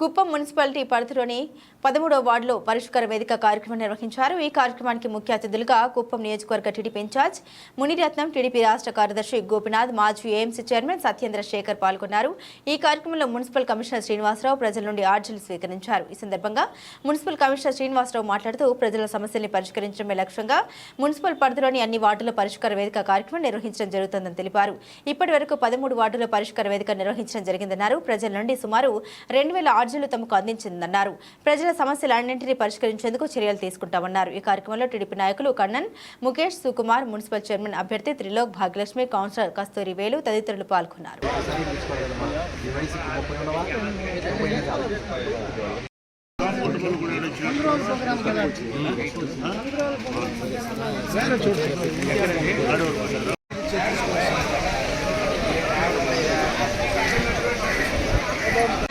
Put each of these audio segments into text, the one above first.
Kuppam municipality పరిధిలోని పదమూడవ వార్డులో పరిష్కార వేదిక కార్యక్రమం నిర్వహించారు. ఈ కార్యక్రమానికి ముఖ్య అతిథులుగా కుప్పం నియోజకవర్గ టీడీపీ ఇన్ఛార్జ్ మునిరత్నం టీడీపీ రాష్ట్ర కార్యదర్శి గోపినాథ్ మాజీ ఏఎంసీ చైర్మన్ సత్యేంద్ర శేఖర్ పాల్గొన్నారు. ఈ కార్యక్రమంలో మున్సిపల్ కమిషనర్ శ్రీనివాసరావు ప్రజల నుండి ఆర్జీలు స్వీకరించారు. ఈ సందర్భంగా మున్సిపల్ కమిషనర్ శ్రీనివాసరావు మాట్లాడుతూ ప్రజల సమస్యల్ని పరిష్కరించడమే లక్ష్యంగా మున్సిపల్ పరిధిలోని అన్ని వార్డుల పరిష్కార వేదిక కార్యక్రమం నిర్వహించడం జరుగుతుందని తెలిపారు. ఇప్పటి వరకు పదమూడు వార్డుల పరిష్కార వేదిక నిర్వహించడం జరిగిందన్నారు. ప్రజల నుండి సుమారు రెండు వేల ఆర్జీలు తమకు అందించిందన్నారు. ప్రజల సమస్యలన్నింటినీ పరిష్కరించేందుకు చర్యలు తీసుకుంటామన్నారు. ఈ కార్యక్రమంలో టీడీపీ నాయకులు కన్నన్ ముఖేష్ సుకుమార్ మున్సిపల్ చైర్మన్ అభ్యర్థి త్రిలోక్ భాగ్యలక్ష్మి కౌన్సిలర్ కస్తూరి వేలు తదితరులు పాల్గొన్నారు. యాభైకి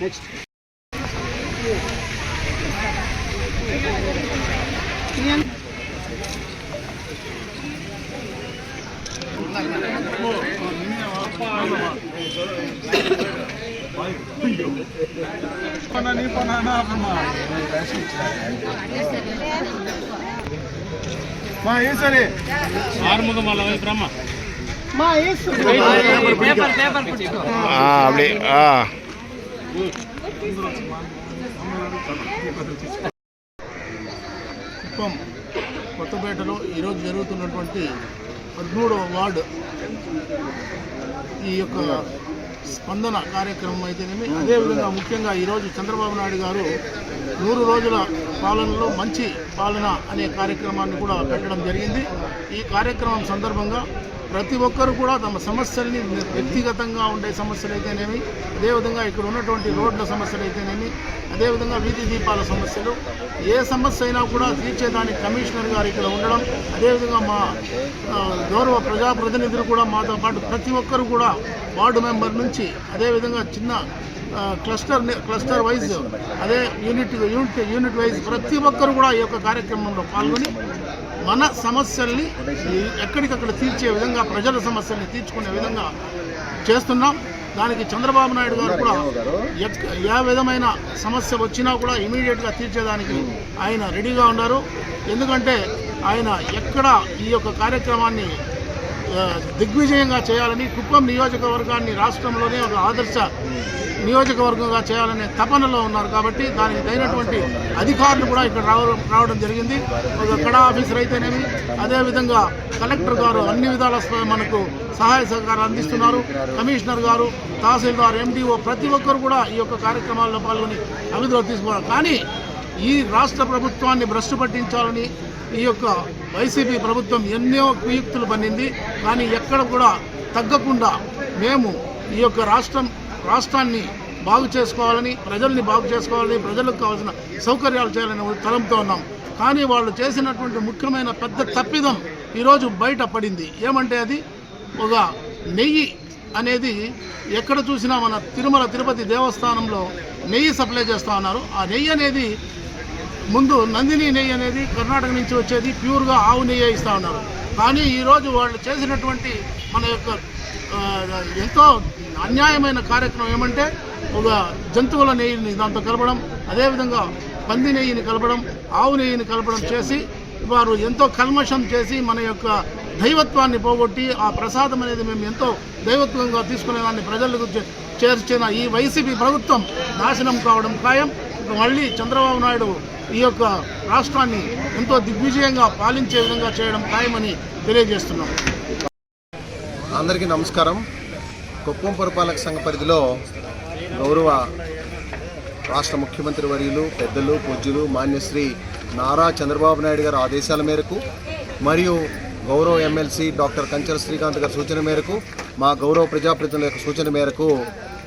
నెక్స్ట్ మా ఏ సరే? ఆరుముఖం వాళ్ళ వైపు రమ్మ அப்படி ஆ కుప్పం కొత్తపేటలో ఈరోజు జరుగుతున్నటువంటి పదమూడవ వార్డు ఈ యొక్క స్పందన కార్యక్రమం అయితేనేమి అదేవిధంగా ముఖ్యంగా ఈరోజు చంద్రబాబు నాయుడు గారు నూరు రోజుల పాలనలో మంచి పాలన అనే కార్యక్రమాన్ని కూడా పెట్టడం జరిగింది ఈ కార్యక్రమం సందర్భంగా ప్రతి ఒక్కరు కూడా తమ సమస్యల్ని వ్యక్తిగతంగా ఉండే సమస్యలు అయితేనేమి అదేవిధంగా ఇక్కడ ఉన్నటువంటి రోడ్ల సమస్యలు అయితేనేమి అదేవిధంగా వీధి దీపాల సమస్యలు. ఏ సమస్య అయినా కూడా తీర్చేదానికి కమిషనర్ గారు ఇక్కడ ఉండడం అదేవిధంగా మా గౌరవ ప్రజాప్రతినిధులు కూడా మాతో పాటు ప్రతి ఒక్కరు కూడా వార్డు మెంబర్ నుంచి అదేవిధంగా చిన్న క్లస్టర్ క్లస్టర్ వైజ్ అదే యూనిట్ యూనిట్ యూనిట్ వైజ్ ప్రతి ఒక్కరు కూడా ఈ యొక్క కార్యక్రమంలో పాల్గొని మన సమస్యల్ని ఎక్కడికక్కడ తీర్చే విధంగా ప్రజల సమస్యల్ని తీర్చుకునే విధంగా చేస్తున్నాం. దానికి చంద్రబాబు నాయుడు గారు కూడా ఎక్- ఏ విధమైన సమస్య వచ్చినా కూడా ఇమీడియట్గా తీర్చేదానికి ఆయన రెడీగా ఉన్నారు. ఎందుకంటే ఆయన ఎక్కడ ఈ యొక్క కార్యక్రమాన్ని దిగ్విజయంగా చేయాలని కుప్పం నియోజకవర్గాన్ని రాష్ట్రంలోనే ఒక ఆదర్శ నియోజకవర్గంగా చేయాలనే తపనలో ఉన్నారు కాబట్టి దానికి తగినటువంటి అధికారులు కూడా ఇక్కడ రావడం రావడం జరిగింది. ఒక కడా ఆఫీసర్ అయితేనేమి అదేవిధంగా కలెక్టర్ గారు అన్ని విధాల మనకు సహాయ సహకారం అందిస్తున్నారు. కమిషనర్ గారు తహసీల్దార్ ఎండిఓ ప్రతి ఒక్కరు కూడా ఈ యొక్క కార్యక్రమాల్లో పాల్గొని అభివృద్ధి తీసుకున్నారు కానీ ఈ రాష్ట్ర ప్రభుత్వాన్ని భ్రష్టు పట్టించాలని ఈ యొక్క వైసీపీ ప్రభుత్వం ఎన్నో కుయుక్తులు పన్నింది. కానీ ఎక్కడ కూడా తగ్గకుండా మేము ఈ యొక్క రాష్ట్రం రాష్ట్రాన్ని బాగు చేసుకోవాలని ప్రజల్ని బాగు చేసుకోవాలని ప్రజలకు కావాల్సిన సౌకర్యాలు చేయాలని తలంతో ఉన్నాం. కానీ వాళ్ళు చేసినటువంటి ముఖ్యమైన పెద్ద తప్పిదం ఈరోజు బయట పడింది. ఏమంటే అది ఒక నెయ్యి అనేది ఎక్కడ చూసినా మన తిరుమల తిరుపతి దేవస్థానంలో నెయ్యి సప్లై చేస్తూ ఉన్నారు. ఆ నెయ్యి అనేది ముందు నందిని నెయ్యి అనేది కర్ణాటక నుంచి వచ్చేది. ప్యూర్గా ఆవు నెయ్యి ఇస్తూ ఉన్నారు. కానీ ఈరోజు వాళ్ళు చేసినటువంటి మన యొక్క ఎంతో అన్యాయమైన కార్యక్రమం ఏమంటే ఒక జంతువుల నెయ్యిని దాంతో కలపడం అదేవిధంగా పంది నెయ్యిని కలపడం ఆవు నెయ్యిని కలపడం చేసి వారు ఎంతో కల్మషం చేసి మన యొక్క దైవత్వాన్ని పోగొట్టి ఆ ప్రసాదం అనేది మేము ఎంతో దైవత్వంగా తీసుకునే దాన్ని ప్రజలకు చే- చేర్చిన ఈ వైసీపీ ప్రభుత్వం నాశనం కావడం ఖాయం. మళ్ళీ చంద్రబాబు నాయుడు ఈ యొక్క రాష్ట్రాన్ని ఎంతో దిగ్విజయంగా పాలించే విధంగా చేయడం ఖాయమని తెలియజేస్తున్నాం. అందరికీ నమస్కారం. కుప్పం పురపాలక సంఘ పరిధిలో గౌరవ రాష్ట్ర ముఖ్యమంత్రి వర్యులు పెద్దలు పూజ్యులు మాన్యశ్రీ నారా చంద్రబాబు నాయుడు గారి ఆదేశాల మేరకు మరియు గౌరవ ఎమ్మెల్సీ డాక్టర్ కంచర శ్రీకాంత్ గారి సూచన మేరకు మా గౌరవ ప్రజాప్రతినిధుల యొక్క సూచన మేరకు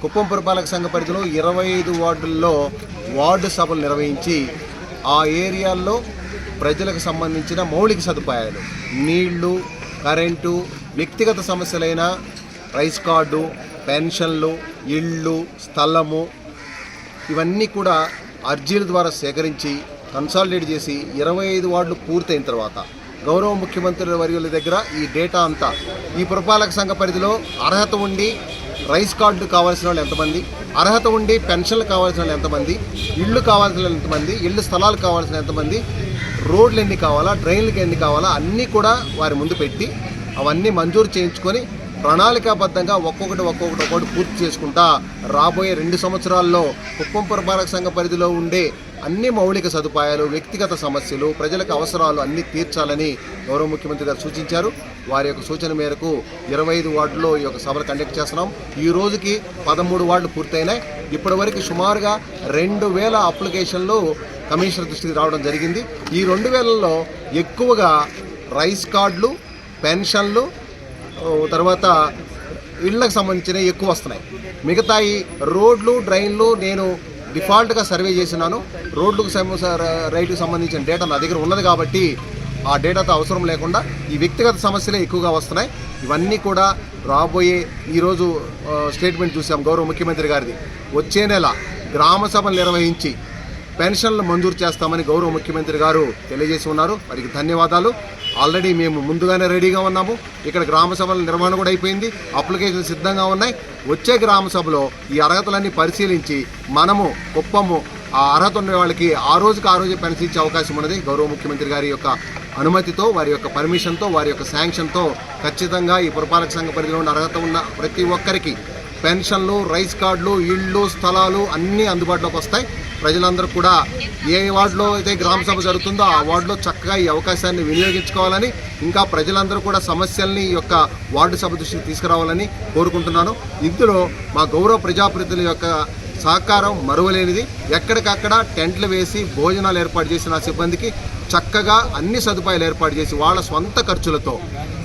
కుప్పం పురపాలక సంఘ పరిధిలో ఇరవై ఐదు వార్డుల్లో వార్డు సభలు నిర్వహించి ఆ ఏరియాల్లో ప్రజలకు సంబంధించిన మౌలిక సదుపాయాలు నీళ్ళు కరెంటు వ్యక్తిగత సమస్యలైన రైస్ కార్డు పెన్షన్లు ఇళ్ళు స్థలము ఇవన్నీ కూడా అర్జీల ద్వారా సేకరించి కన్సాలిడేట్ చేసి ఇరవై ఐదు వార్డులు పూర్తయిన తర్వాత గౌరవ ముఖ్యమంత్రుల వర్యుల దగ్గర ఈ డేటా అంతా. ఈ పురపాలక సంఘ పరిధిలో అర్హత ఉండి రైస్ కార్డు కావాల్సిన వాళ్ళు ఎంతమంది? అర్హత ఉండి పెన్షన్లు కావాల్సిన వాళ్ళు ఎంతమంది? ఇళ్ళు కావాల్సిన వాళ్ళు ఎంతమంది? ఇళ్ళు స్థలాలు కావాల్సిన ఎంతమంది? రోడ్లు ఎన్ని కావాలా? డ్రైన్లకు ఎన్ని కావాలా? అన్నీ కూడా వారి ముందు పెట్టి అవన్నీ మంజూరు చేయించుకొని ప్రణాళికాబద్ధంగా ఒక్కొక్కటి ఒక్కొక్కటి ఒక్కొక్కటి పూర్తి చేసుకుంటా రాబోయే రెండు సంవత్సరాల్లో కుప్పం పురపాలక సంఘ పరిధిలో ఉండే అన్ని మౌలిక సదుపాయాలు వ్యక్తిగత సమస్యలు ప్రజలకు అవసరాలు అన్నీ తీర్చాలని గౌరవ ముఖ్యమంత్రి గారు సూచించారు. వారి యొక్క సూచన మేరకు ఇరవై ఐదు వార్డులో ఈ యొక్క సభలు కండక్ట్ చేస్తున్నాం. ఈ రోజుకి పదమూడు వార్డులు పూర్తయినాయి. ఇప్పటి వరకు సుమారుగా రెండు వేల అప్లికేషన్లు కమిషనర్ దృష్టికి రావడం జరిగింది. ఈ రెండు వేలలో ఎక్కువగా రైస్ కార్డులు పెన్షన్లు తర్వాత ఇళ్ళకు సంబంధించినవి ఎక్కువ వస్తున్నాయి. మిగతా రోడ్లు డ్రైన్లు నేను డిఫాల్ట్గా సర్వే చేసినాను. రోడ్లకు సమ- రైతుకు సంబంధించిన డేటా నా దగ్గర ఉన్నది కాబట్టి ఆ డేటాతో అవసరం లేకుండా ఈ వ్యక్తిగత సమస్యలే ఎక్కువగా వస్తున్నాయి. ఇవన్నీ కూడా రాబోయే ఈరోజు స్టేట్మెంట్ చూసాం గౌరవ ముఖ్యమంత్రి గారిది. వచ్చే నెల గ్రామ సభలు నిర్వహించి పెన్షన్లు మంజూరు చేస్తామని గౌరవ ముఖ్యమంత్రి గారు తెలియజేసి ఉన్నారు. వారికి ధన్యవాదాలు. ఆల్రెడీ మేము ముందుగానే రెడీగా ఉన్నాము. ఇక్కడ గ్రామ సభల నిర్వహణ కూడా అయిపోయింది. అప్లికేషన్లు సిద్ధంగా ఉన్నాయి. వచ్చే గ్రామ సభలో ఈ అర్హతలన్నీ పరిశీలించి మనము కుప్పము ఆ అర్హత ఉన్న వాళ్ళకి ఆ రోజుకి ఆ రోజే పెన్షన్ ఇచ్చే అవకాశం ఉన్నది. గౌరవ ముఖ్యమంత్రి గారి యొక్క అనుమతితో వారి యొక్క పర్మిషన్తో వారి యొక్క శాంక్షన్తో ఖచ్చితంగా ఈ పురపాలక సంఘ పరిధిలో ఉన్న అర్హత ఉన్న ప్రతి ఒక్కరికి పెన్షన్లు రైస్ కార్డులు ఇళ్ళు స్థలాలు అన్నీ అందుబాటులోకి వస్తాయి. ప్రజలందరూ కూడా ఏ వార్డులో అయితే గ్రామ సభ జరుగుతుందో ఆ వార్డులో చక్కగా ఈ అవకాశాన్ని వినియోగించుకోవాలని ఇంకా ప్రజలందరూ కూడా సమస్యల్ని ఈ యొక్క వార్డు సభ దృష్టికి తీసుకురావాలని కోరుకుంటున్నాను. ఇందులో మా గౌరవ ప్రజాప్రతినిధుల యొక్క సహకారం మరువలేనిది. ఎక్కడికక్కడ టెంట్లు వేసి భోజనాలు ఏర్పాటు చేసిన సిబ్బందికి చక్కగా అన్ని సదుపాయాలు ఏర్పాటు చేసి వాళ్ళ సొంత ఖర్చులతో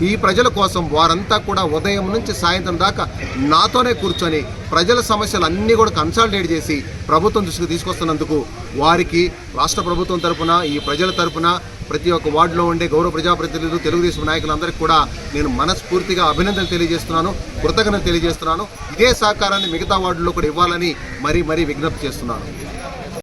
ఈ ప్రజల కోసం వారంతా కూడా ఉదయం నుంచి సాయంత్రం దాకా నాతోనే కూర్చొని ప్రజల సమస్యలు అన్నీ కూడా కన్సల్టేట్ చేసి ప్రభుత్వం దృష్టికి తీసుకొస్తున్నందుకు వారికి రాష్ట్ర ప్రభుత్వం తరపున ఈ ప్రజల తరపున ప్రతి ఒక్క వార్డులో ఉండే గౌరవ ప్రజాప్రతినిధులు తెలుగుదేశం నాయకులందరికీ కూడా నేను మనస్ఫూర్తిగా అభినందనలు తెలియజేస్తున్నాను కృతజ్ఞతలు తెలియజేస్తున్నాను. ఇదే సహకారాన్ని మిగతా వార్డుల్లో కూడా ఇవ్వాలని మరీ మరీ విజ్ఞప్తి చేస్తున్నాను.